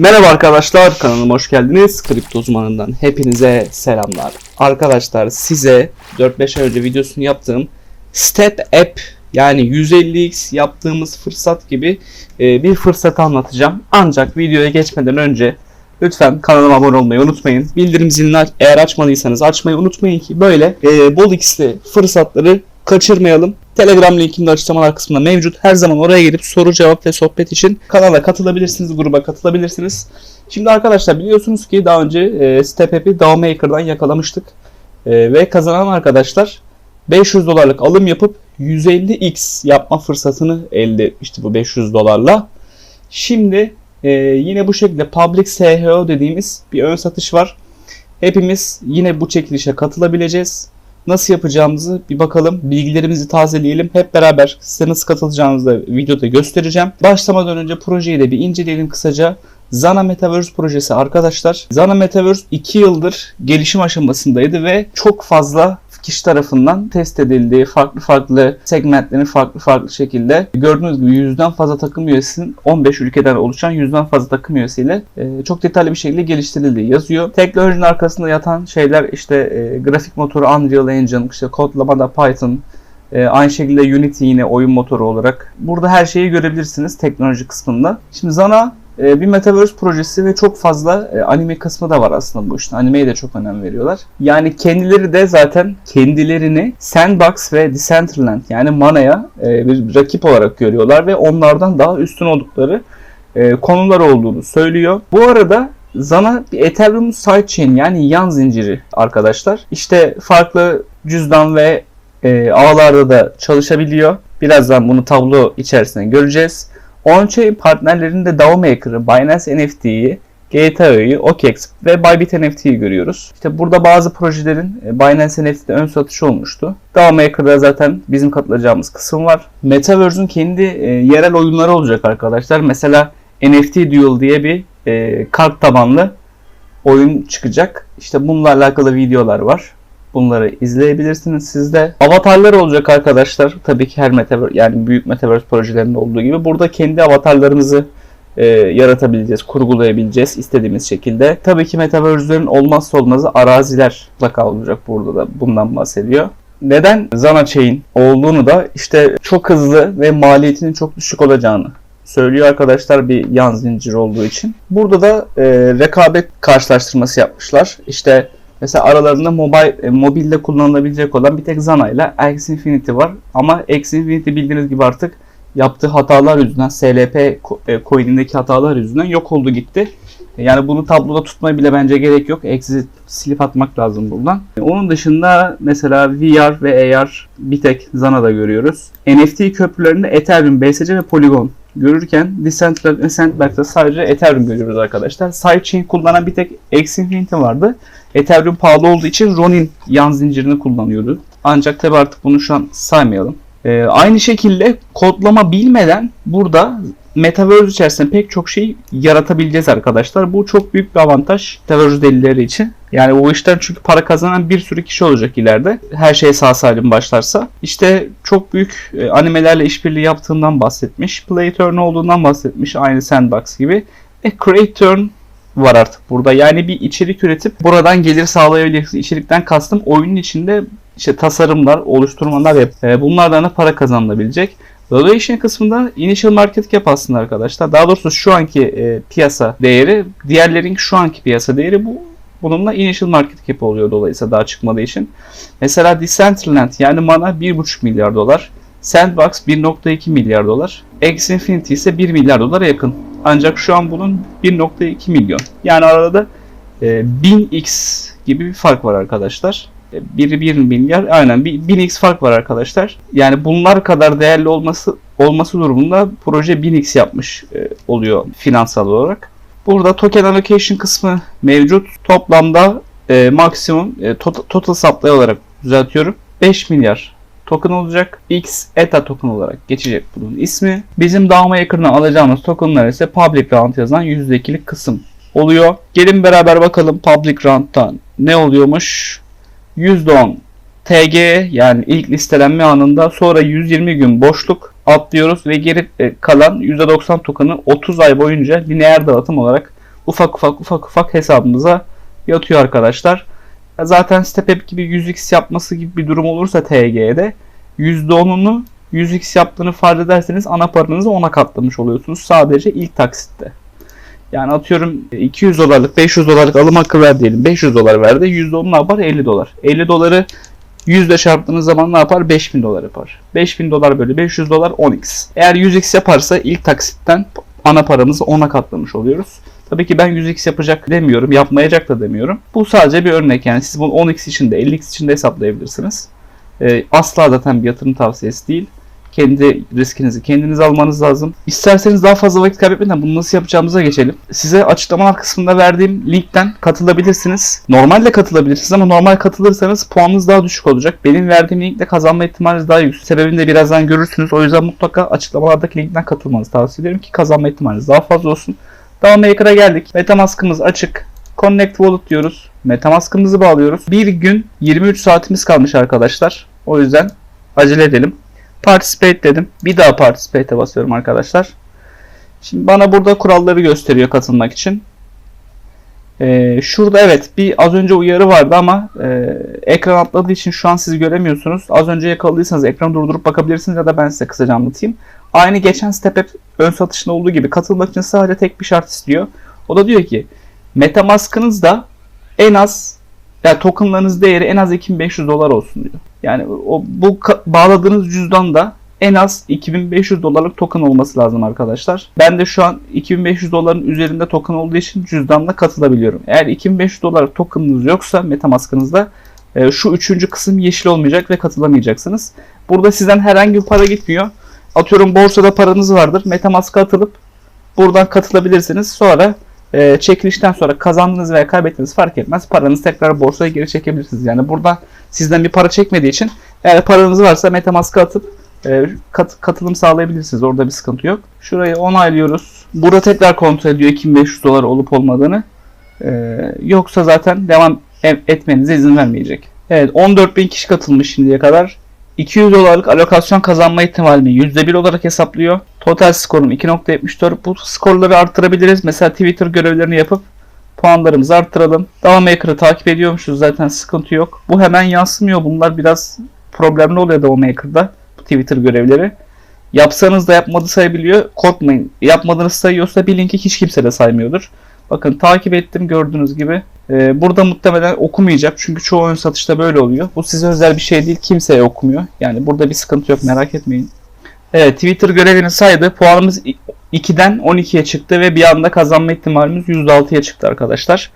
Merhaba arkadaşlar kanalıma hoş geldiniz. Kripto uzmanından hepinize selamlar. Arkadaşlar size 4-5 ay önce videosunu yaptığım Step App yani 150x yaptığımız fırsat gibi e, bir fırsatı anlatacağım. Ancak videoya geçmeden önce lütfen kanalıma abone olmayı unutmayın. Bildirim zilini eğer açmadıysanız açmayı unutmayın ki böyle e, bol x'li fırsatları kaçırmayalım. Telegram linkim de açıklamalar kısmında mevcut. Her zaman oraya gelip soru cevap ve sohbet için kanala katılabilirsiniz, gruba katılabilirsiniz. Şimdi arkadaşlar biliyorsunuz ki daha önce e, Step App'i DAOMaker'dan yakalamıştık. E, ve kazanan arkadaşlar 500 dolarlık alım yapıp 150x yapma fırsatını elde etmişti bu 500 dolarla. Şimdi e, yine bu şekilde Public SHO dediğimiz bir ön satış var. Hepimiz yine bu çekilişe katılabileceğiz. Nasıl yapacağımızı bir bakalım. Bilgilerimizi tazeleyelim. Hep beraber size nasıl katılacağınızı da videoda göstereceğim. Başlamadan önce projeyi de bir inceleyelim kısaca. Zana Metaverse projesi arkadaşlar. Zana Metaverse 2 yıldır gelişim aşamasındaydı ve çok fazla kişi tarafından test edildi. Farklı farklı segmentlerin farklı farklı şekilde. Gördüğünüz gibi yüzden fazla takım üyesinin 15 ülkeden oluşan yüzden fazla takım üyesiyle e, çok detaylı bir şekilde geliştirildiği yazıyor. Teknolojinin arkasında yatan şeyler işte e, grafik motoru Unreal Engine, işte kodlamada Python, e, aynı şekilde Unity yine oyun motoru olarak. Burada her şeyi görebilirsiniz teknoloji kısmında. Şimdi Zana bir Metaverse projesi ve çok fazla e, anime kısmı da var aslında bu işin. Animeye de çok önem veriyorlar. Yani kendileri de zaten kendilerini Sandbox ve Decentraland yani Mana'ya e, bir rakip olarak görüyorlar ve onlardan daha üstün oldukları e, konular olduğunu söylüyor. Bu arada Zana bir Ethereum sidechain yani yan zinciri arkadaşlar. İşte farklı cüzdan ve ağlarda da çalışabiliyor. Birazdan bunu tablo içerisinde göreceğiz. On-chain partnerlerinde DAO Maker'ı, Binance NFT'yi, GTA'yı, OKEx ve Bybit NFT'yi görüyoruz. İşte burada bazı projelerin e, Binance NFT'de ön satış olmuştu. DAO Maker'da zaten bizim katılacağımız kısım var. Metaverse'ün kendi e, yerel oyunları olacak arkadaşlar. Mesela NFT Duel diye bir e, kart tabanlı oyun çıkacak. İşte bununla alakalı videolar var. Bunları izleyebilirsiniz siz de. Avatarlar olacak arkadaşlar. Tabii ki her metaverse yani büyük metaverse projelerinde olduğu gibi burada kendi avatarlarımızı e, yaratabileceğiz, kurgulayabileceğiz istediğimiz şekilde. Tabii ki metaverse'lerin olmazsa olmazı araziler mutlaka olacak burada da bundan bahsediyor. Neden Zana Chain olduğunu da işte çok hızlı ve maliyetinin çok düşük olacağını söylüyor arkadaşlar bir yan zincir olduğu için. Burada da e, rekabet karşılaştırması yapmışlar. İşte Mesela aralarında mobile, mobilde kullanılabilecek olan bir tek Zana ile X Infinity var. Ama X Infinity bildiğiniz gibi artık yaptığı hatalar yüzünden SLP e, coin'indeki hatalar yüzünden yok oldu gitti. E, Yani bunu tabloda tutmaya bile bence gerek yok. Exit silip atmak lazım buradan. E, Onun dışında mesela VR ve AR bir tek Zana'da görüyoruz. NFT köprülerinde Ethereum, BSC ve Polygon görürken Decentraland ve Sandbox'ta sadece Ethereum görüyoruz arkadaşlar. Sidechain kullanan bir tek X Infinity vardı. Ethereum pahalı olduğu için Ronin yan zincirini kullanıyordu. Ancak tabi artık bunu şu an saymayalım. Ee, aynı şekilde kodlama bilmeden burada Metaverse içerisinde pek çok şey yaratabileceğiz arkadaşlar. Bu çok büyük bir avantaj Metaverse delileri için. Yani bu işten çünkü para kazanan bir sürü kişi olacak ileride. Her şey sağ salim başlarsa. İşte çok büyük e, animelerle işbirliği yaptığından bahsetmiş. Play olduğundan bahsetmiş. Aynı Sandbox gibi. Ve Create var artık burada. Yani bir içerik üretip buradan gelir sağlayabilirsiniz. İçerikten kastım oyunun içinde işte tasarımlar, oluşturmalar yap. E, bunlardan da para kazanılabilecek. Valuation kısmında initial market cap aslında arkadaşlar. Daha doğrusu şu anki e, piyasa değeri, diğerlerin şu anki piyasa değeri bu bununla initial market cap oluyor dolayısıyla daha çıkmadığı için. Mesela Decentraland yani Mana 1,5 milyar dolar. Sandbox 1.2 milyar dolar. X Infinity ise 1 milyar dolara yakın. Ancak şu an bunun 1.2 milyon. Yani arada e, 1000x gibi bir fark var arkadaşlar. E, Biri 1 milyar aynen bir 1000x fark var arkadaşlar. Yani bunlar kadar değerli olması olması durumunda proje 1000x yapmış e, oluyor finansal olarak. Burada token allocation kısmı mevcut. Toplamda e, maksimum e, total, total supply olarak düzeltiyorum. 5 milyar token olacak. X ETA token olarak geçecek bunun ismi. Bizim dağma yakından alacağımız tokenlar ise public round yazan %2'lik kısım oluyor. Gelin beraber bakalım public round'da ne oluyormuş. %10 TG yani ilk listelenme anında sonra 120 gün boşluk atlıyoruz ve geri e, kalan %90 token'ı 30 ay boyunca lineer dağıtım olarak ufak ufak ufak ufak hesabımıza yatıyor arkadaşlar. Zaten StepApp gibi 100x yapması gibi bir durum olursa TG'de %10'unu 100x yaptığını farz ederseniz ana paranızı 10'a katlamış oluyorsunuz sadece ilk taksitte. Yani atıyorum 200 dolarlık 500 dolarlık alım hakkı ver diyelim. 500 dolar verdi. %10 ne yapar? 50 dolar. 50 doları 100 ile çarptığınız zaman ne yapar? 5000 dolar yapar. 5000 dolar bölü 500 dolar 10x. Eğer 100x yaparsa ilk taksitten ana paramızı 10'a katlamış oluyoruz. Tabii ki ben 100x yapacak demiyorum, yapmayacak da demiyorum. Bu sadece bir örnek yani siz bunu 10x için de 50x için de hesaplayabilirsiniz. Ee, asla zaten bir yatırım tavsiyesi değil. Kendi riskinizi kendiniz almanız lazım. İsterseniz daha fazla vakit kaybetmeden bunu nasıl yapacağımıza geçelim. Size açıklamalar kısmında verdiğim linkten katılabilirsiniz. Normalde katılabilirsiniz ama normal katılırsanız puanınız daha düşük olacak. Benim verdiğim linkle kazanma ihtimaliniz daha yüksek. Sebebini de birazdan görürsünüz. O yüzden mutlaka açıklamalardaki linkten katılmanızı tavsiye ederim ki kazanma ihtimaliniz daha fazla olsun. Daha Maker'a geldik. Metamask'ımız açık. Connect Wallet diyoruz. Metamask'ımızı bağlıyoruz. Bir gün 23 saatimiz kalmış arkadaşlar. O yüzden acele edelim. Participate dedim. Bir daha Participate'e basıyorum arkadaşlar. Şimdi bana burada kuralları gösteriyor katılmak için. Ee, şurada evet bir az önce uyarı vardı ama e, ekran atladığı için şu an siz göremiyorsunuz. Az önce yakaladıysanız ekranı durdurup bakabilirsiniz ya da ben size kısaca anlatayım. Aynı geçen StepApp ön satışında olduğu gibi katılmak için sadece tek bir şart istiyor. O da diyor ki Metamask'ınızda en az yani tokenlarınız değeri en az 2500 dolar olsun diyor. Yani o bu bağladığınız cüzdanda en az 2500 dolarlık token olması lazım arkadaşlar. Ben de şu an 2500 doların üzerinde token olduğu için cüzdanla katılabiliyorum. Eğer 2500 dolar tokenınız yoksa Metamask'ınızda e, şu üçüncü kısım yeşil olmayacak ve katılamayacaksınız. Burada sizden herhangi bir para gitmiyor. Atıyorum borsada paranız vardır. Metamask'a atılıp buradan katılabilirsiniz. Sonra e, çekilişten sonra kazandığınız veya kaybettiğiniz fark etmez. Paranızı tekrar borsaya geri çekebilirsiniz. Yani burada sizden bir para çekmediği için eğer paranız varsa Metamask'a atıp e, kat- katılım sağlayabilirsiniz. Orada bir sıkıntı yok. Şurayı onaylıyoruz. Burada tekrar kontrol ediyor 2500 dolar olup olmadığını. E, yoksa zaten devam e- etmenize izin vermeyecek. Evet 14.000 kişi katılmış şimdiye kadar. 200 dolarlık alokasyon kazanma ihtimalini %1 olarak hesaplıyor. Total skorum 2.74. Bu skorları arttırabiliriz. Mesela Twitter görevlerini yapıp puanlarımızı arttıralım. Devam Maker'ı takip ediyormuşuz zaten sıkıntı yok. Bu hemen yansımıyor. Bunlar biraz problemli oluyor Devam Maker'da. Bu Twitter görevleri. Yapsanız da yapmadı sayabiliyor. Korkmayın. Yapmadığınız sayıyorsa bilin ki hiç kimse de saymıyordur. Bakın takip ettim gördüğünüz gibi. Ee, burada muhtemelen okumayacak çünkü çoğu ön satışta böyle oluyor. Bu size özel bir şey değil kimseye okumuyor. Yani burada bir sıkıntı yok merak etmeyin. Evet Twitter görevini saydı. Puanımız 2'den 12'ye çıktı ve bir anda kazanma ihtimalimiz %6'ya çıktı arkadaşlar.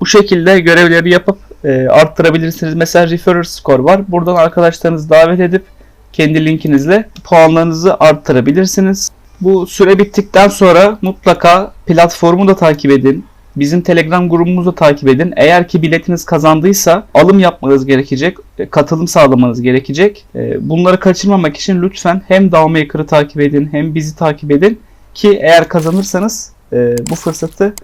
Bu şekilde görevleri yapıp e, arttırabilirsiniz. Mesela Referrer Score var. Buradan arkadaşlarınızı davet edip kendi linkinizle puanlarınızı arttırabilirsiniz. Bu süre bittikten sonra mutlaka platformu da takip edin. Bizim Telegram grubumuzu da takip edin. Eğer ki biletiniz kazandıysa alım yapmanız gerekecek, e, katılım sağlamanız gerekecek. E, Bunları kaçırmamak için lütfen hem Dowmaker'ı takip edin hem bizi takip edin ki eğer kazanırsanız e, bu fırsatı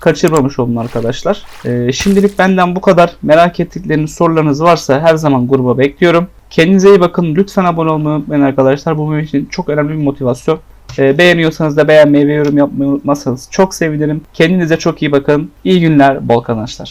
kaçırmamış olun arkadaşlar. Şimdilik benden bu kadar. Merak ettikleriniz, sorularınız varsa her zaman gruba bekliyorum. Kendinize iyi bakın. Lütfen abone olmayı unutmayın arkadaşlar. Bu benim için çok önemli bir motivasyon. E, beğeniyorsanız da beğenmeyi ve yorum yapmayı unutmazsanız çok sevinirim. Kendinize çok iyi bakın. İyi günler, bol kazançlar.